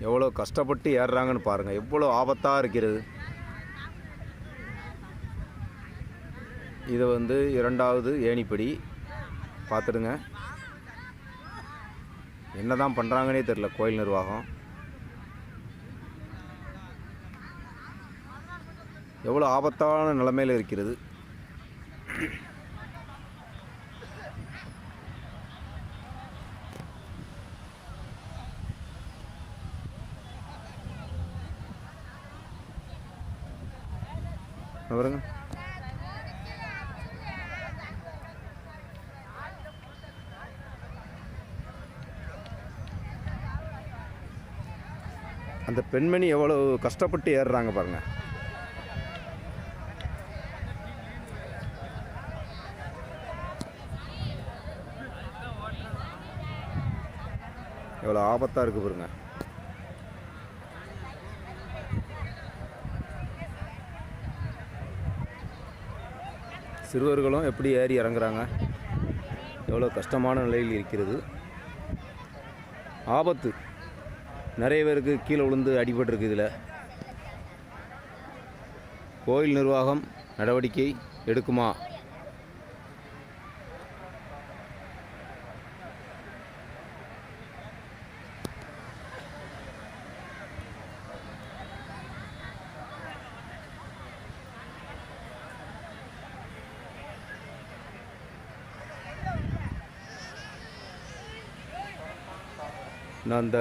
எவ்வளோ கஷ்டப்பட்டு ஏறுறாங்கன்னு பாருங்கள் எவ்வளோ ஆபத்தாக இருக்கிறது. இது வந்து இரண்டாவது ஏணிப்படி. பார்த்துடுங்க. என்ன தான் பண்ணுறாங்கன்னே தெரில கோயில் நிர்வாகம். எவ்வளோ ஆபத்தான நிலைமையில் இருக்கிறது. பாருங்க அந்த பெண்மணி எவ்வளோ கஷ்டப்பட்டு ஏறுறாங்க பாருங்க. எவ்வளோ ஆபத்தாக இருக்குது பாருங்கள் சிறுவர்களும் எப்படி ஏறி இறங்குறாங்க? எவ்வளோ கஷ்டமான நிலையில் இருக்கிறது. ஆபத்து. நிறைய பேருக்கு கீழே விழுந்து அடிபட்டிருக்கு இதில். கோயில் நிர்வாகம் நடவடிக்கை எடுக்குமா? நான் அந்த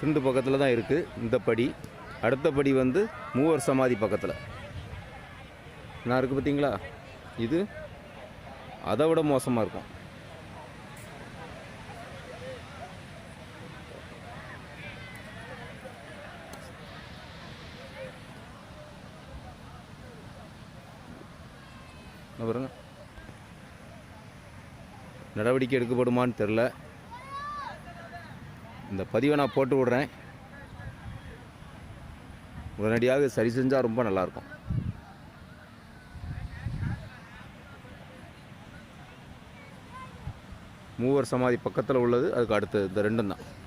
திண்டு பக்கத்தில் தான் இருக்குது இந்த படி. அடுத்த படி வந்து மூவர் சமாதி பக்கத்தில். நான் இருக்குது பார்த்தீங்களா இது அதை விட மோசமாக இருக்கும். பாருங்க. நடவடிக்கை எடுக்கப்படுமான்னு தெரில இந்த பதிவை நான் போட்டு விட்றேன். உடனடியாக சரி செஞ்சால் ரொம்ப நல்லாயிருக்கும். மூவர் சமாதி பக்கத்தில் உள்ளது அதுக்கு அடுத்தது இந்த ரெண்டும் தான்.